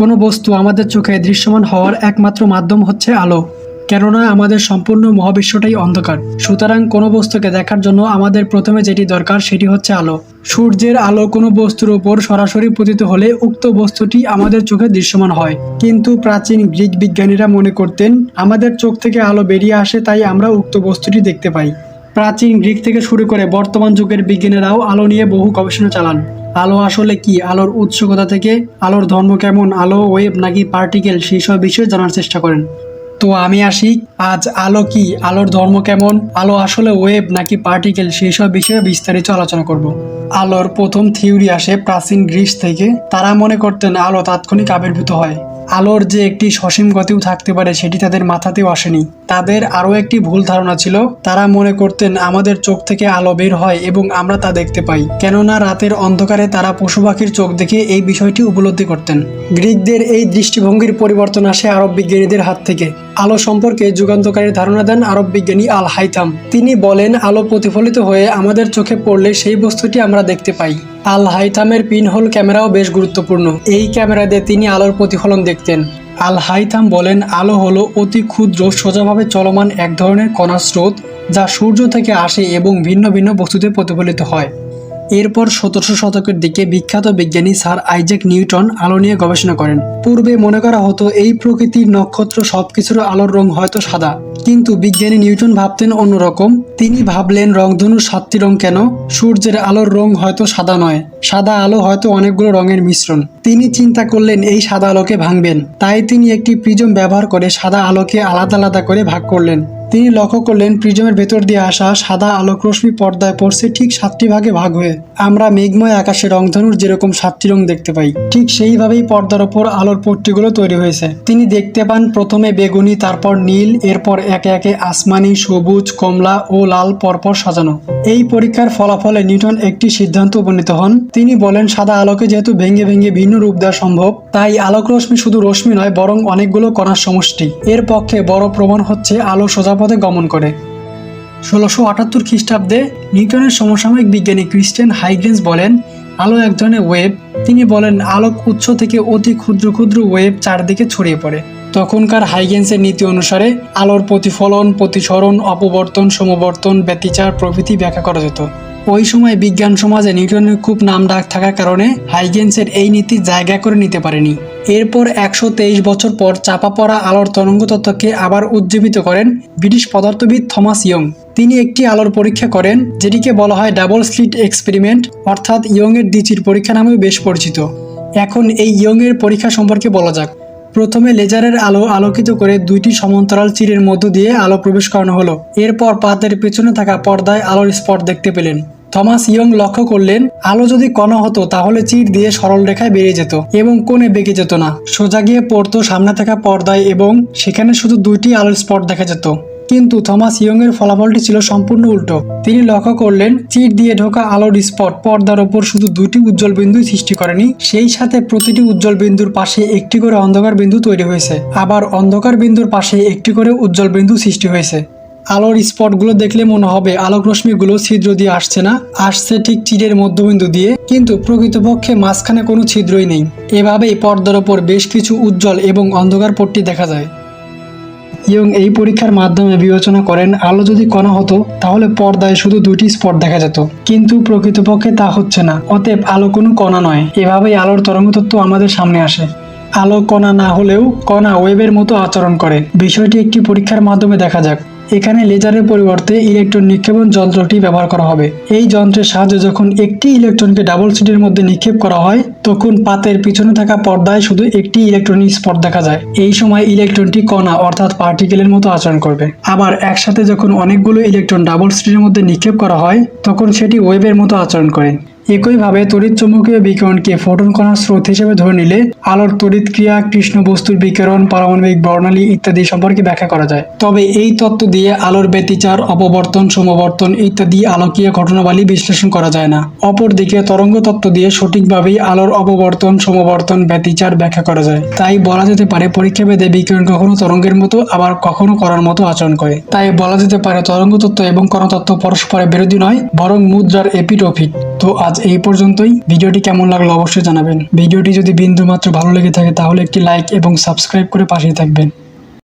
কোনো বস্তু আমাদের চোখে দৃশ্যমান হওয়ার একমাত্র মাধ্যম হচ্ছে আলো। কেননা আমাদের সম্পূর্ণ মহাবিশ্বটাই অন্ধকার। সুতরাং কোনো বস্তুকে দেখার জন্য আমাদের প্রথমে যেটি দরকার সেটি হচ্ছে আলো। সূর্যের আলো কোনো বস্তুর উপর সরাসরি পতিত হলে উক্ত বস্তুটি আমাদের চোখে দৃশ্যমান হয়। কিন্তু প্রাচীন গ্রিক বিজ্ঞানীরা মনে করতেন, আমাদের চোখ থেকে আলো বেরিয়ে আসে, তাই আমরা উক্ত বস্তুটি দেখতে পাই। প্রাচীন গ্রিক থেকে শুরু করে বর্তমান যুগের বিজ্ঞানীরাও আলো নিয়ে বহু গবেষণা চালান। আলো আসলে কি? আলোর উৎস কোথা থেকে আলোর ধর্ম কেমন? আলো, ওয়েব নাকি পার্টিকেল? সেই সব বিষয়ে জানার চেষ্টা করেন। তো আমি আসি। আজ আলো কি? আলোর ধর্ম কেমন? আলো আসলে ওয়েব নাকি পার্টিকেল? সেই সব বিষয়ে বিস্তারিত আলোচনা করব। আলোর প্রথম থিওরি আসে প্রাচীন গ্রিস থেকে। তারা মনে করতেন আলো তাৎক্ষণিক আবির্ভূত হয়। আলোর যে একটি সসীম গতিও থাকতে পারে, সেটি তাদের মাথাতেও আসেনি। তাদের আরও একটি ভুল ধারণা ছিল, তারা মনে করতেন আমাদের চোখ থেকে আলো বের হয় এবং আমরা তা দেখতে পাই। কেননা রাতের অন্ধকারে তারা পশু পাখির চোখ দেখে এই বিষয়টি উপলব্ধি করতেন। গ্রিকদের এই দৃষ্টিভঙ্গির পরিবর্তন আসে আরব বিজ্ঞানীদের হাত থেকে। আলো সম্পর্কে যুগান্তকারী ধারণা দেন আরব বিজ্ঞানী আল হাইথাম। তিনি বলেন, আলো প্রতিফলিত হয়ে আমাদের চোখে পড়লে সেই বস্তুটি আমরা দেখতে পাই। আল হাইথামের পিনহোল ক্যামেরাও বেশ গুরুত্বপূর্ণ। এই ক্যামেরা দিয়ে তিনি আলোর প্রতিফলন দেখতেন। আল হাইথাম বলেন, আলো হলো অতি ক্ষুদ্র, সোজাভাবে চলমান এক ধরনের কণার স্রোত যা সূর্য থেকে আসে এবং ভিন্ন ভিন্ন বস্তুতে প্রতিফলিত হয়। এরপর সতেরোশো শতকের দিকে বিখ্যাত বিজ্ঞানী স্যার আইজ্যাক নিউটন আলো নিয়ে গবেষণা করেন। পূর্বে মনে করা হতো এই প্রকৃতির নক্ষত্র সবকিছুর আলোর রং হয়তো সাদা। কিন্তু বিজ্ঞানী নিউটন ভাবতেন অন্যরকম। তিনি ভাবলেন রংধনুর সাতটি রং কেন? সূর্যের আলোর রং হয়তো সাদা নয়। সাদা আলো হয়তো অনেকগুলো রঙের মিশ্রণ। তিনি চিন্তা করলেন, এই সাদা আলোকে ভাঙবেন। তাই তিনি একটি প্রিজম ব্যবহার করে সাদা আলোকে আলাদা আলাদা করে ভাগ করলেন। তিনি লক্ষ্য করলেন প্রিজমের ভেতর দিয়ে আসা সাদা আলোক রশ্মি পর্দায় পড়ছে ঠিক সাতটি ভাগে ভাগ হয়ে। আমরা মেঘময় আকাশে রংধনুর যেরকম সাতটি রং দেখতে পাই, ঠিক সেইভাবেই পর্দার ওপর আলোর পট্টিগুলো তৈরি হয়েছে। তিনি দেখতে পান প্রথমে বেগুনি, তারপর নীল, এরপর একে একে আসমানি, সবুজ, কমলা ও লাল পরপর সাজানো। এই পরীক্ষার ফলাফলে নিউটন একটি সিদ্ধান্ত উপনীত হন। তিনি বলেন, সাদা আলোকে যেহেতু ভেঙে ভেঙে ভিন্ন রূপ দেওয়া সম্ভব, তাই আলোক রশ্মি শুধু রশ্মি নয়, বরং অনেকগুলো কণার সমষ্টি। এর পক্ষে বড় প্রমাণ হচ্ছে আলো সোজা পথে গমন করে। ষোলোশো আটাত্তর খ্রিস্টাব্দে নিউটনের সমসাময়িক বিজ্ঞানী ক্রিস্টিয়ান হাইগ্রেন্স বলেন, আলো এক ধরনের ওয়েব তিনি বলেন, আলোক উৎস থেকে অতি ক্ষুদ্র ক্ষুদ্র ওয়েব চারদিকে ছড়িয়ে পড়ে। তখনকার হাইগেন্সের নীতি অনুসারে আলোর প্রতিফলন, প্রতিসরণ, অপবর্তন, সমবর্তন, ব্যতিচার প্রভৃতি ব্যাখ্যা করা যেত। ওই সময় বিজ্ঞান সমাজে নিউটনের খুব নাম ডাক থাকার কারণে হাইগেন্সের এই নীতি জায়গা করে নিতে পারেনি। এরপর একশো তেইশ বছর পর চাপা পড়া আলোর তরঙ্গ তত্ত্বকে আবার উজ্জীবিত করেন ব্রিটিশ পদার্থবিদ থমাস ইয়ং। তিনি একটি আলোর পরীক্ষা করেন, যেটিকে বলা হয় ডাবল স্লিট এক্সপেরিমেন্ট, অর্থাৎ ইয়ংয়ের দ্বিচির পরীক্ষা নামেও বেশ পরিচিত। এখন এই ইয়ংয়ের পরীক্ষা সম্পর্কে বলা যাক। প্রথমে লেজারের আলো আলোকিত করে দুইটি সমান্তরাল চিরের মধ্য দিয়ে আলো প্রবেশ করানো হলো। এরপর পাতের পেছনে থাকা পর্দায় আলোর স্পট দেখতে পেলেন। থমাস ইয়ং লক্ষ্য করলেন, আলো যদি কণা হতো তাহলে চির দিয়ে সরল রেখায় বেরিয়ে যেত এবং কোণে বেঁকে যেত না। সোজা গিয়ে পড়তো সামনে থাকা পর্দায় এবং সেখানে শুধু দুইটি আলোর স্পট দেখা যেত। কিন্তু থমাস ইয়ং এর ফলাফলটি ছিল সম্পূর্ণ উল্টো। তিনি লক্ষ্য করলেন চিট দিয়ে ঢোকা আলোর স্পট পর্দার ওপর শুধু দুটি উজ্জ্বল বিন্দুই সৃষ্টি করেনি, সেই সাথে প্রতিটি উজ্জ্বল বিন্দুর পাশে একটি করে অন্ধকার বিন্দু তৈরি হয়েছে। আবার অন্ধকার বিন্দুর পাশে একটি করে উজ্জ্বল বিন্দু সৃষ্টি হয়েছে। আলোর স্পটগুলো দেখলে মনে হবে আলোক রশ্মিগুলো ছিদ্র দিয়ে আসছে না, আসছে ঠিক চিরের মধ্যবিন্দু দিয়ে, কিন্তু প্রকৃতপক্ষে মাঝখানে কোনো ছিদ্রই নেই। এভাবেই পর্দার ওপর বেশ কিছু উজ্জ্বল এবং অন্ধকার পট্টি দেখা যায়। ইয়ং এই পরীক্ষার মাধ্যমে বিবেচনা করেন, আলো যদি কণা হতো, তাহলে পর্দায় শুধু দুটি স্পট দেখা যেত। কিন্তু প্রকৃতপক্ষে তা হচ্ছে না। অতএব আলো কোনো কণা নয়। এভাবেই আলোর তরঙ্গ তত্ত্ব আমাদের সামনে আসে। আলো কণা না হলেও কণা ওয়েবের মতো আচরণ করে। বিষয়টি একটি পরীক্ষার মাধ্যমে দেখা যাক। এখানে লেজারের পরিবর্তে ইলেকট্রন নিক্ষেপণ যন্ত্রটি ব্যবহার করা হবে। এই যন্ত্রের সাহায্যে যখন একটি ইলেকট্রনকে ডাবল সিটের মধ্যে নিক্ষেপ করা হয়, তখন পাতের পিছনে থাকা পর্দায় শুধু একটি ইলেকট্রনিক স্পট দেখা যায়। এই সময় ইলেকট্রনটি কণা, অর্থাৎ পার্টিকেলের মতো আচরণ করবে। আবার একসাথে যখন অনেকগুলো ইলেকট্রন ডাবল সিটের মধ্যে নিক্ষেপ করা হয়, তখন সেটি ওয়েবের মতো আচরণ করে। একইভাবে তড়িৎ চুম্বকীয় বিকিরণকে ফোটন কণার স্রোত হিসেবে ধরে নিলে আলোর তড়িৎ ক্রিয়া, কৃষ্ণ বস্তুর বিকিরণ, পারমাণবিক বর্ণালী ইত্যাদি সম্পর্কে ব্যাখ্যা করা যায়। তবে এই তত্ত্ব দিয়ে আলোর ব্যতিচার, অপবর্তন, সমবর্তন ইত্যাদি আলোকীয় ঘটনাবলী বিশ্লেষণ করা যায় না। অপরদিকে তরঙ্গ তত্ত্ব দিয়ে সঠিকভাবেই আলোর অপবর্তন, সমবর্তন, ব্যতিচার ব্যাখ্যা করা যায়। তাই বলা যেতে পারে পরীক্ষা ভেদে বিকিরণ কখনো তরঙ্গের মতো, আবার কখনো করার মতো আচরণ করে। তাই বলা যেতে পারে তরঙ্গ তত্ত্ব এবং কণতত্ত্ব পরস্পরের বিরোধী নয়, বরং মুদ্রার এপিট ওপিট তো আজ এই পর্যন্তই। ভিডিওটি কেমন লাগল অবশ্যই জানাবেন। ভিডিওটি যদি বিন্দু মাত্র ভালো লেগে থাকে তাহলে একটি লাইক এবং সাবস্ক্রাইব করে পাশেই থাকবেন।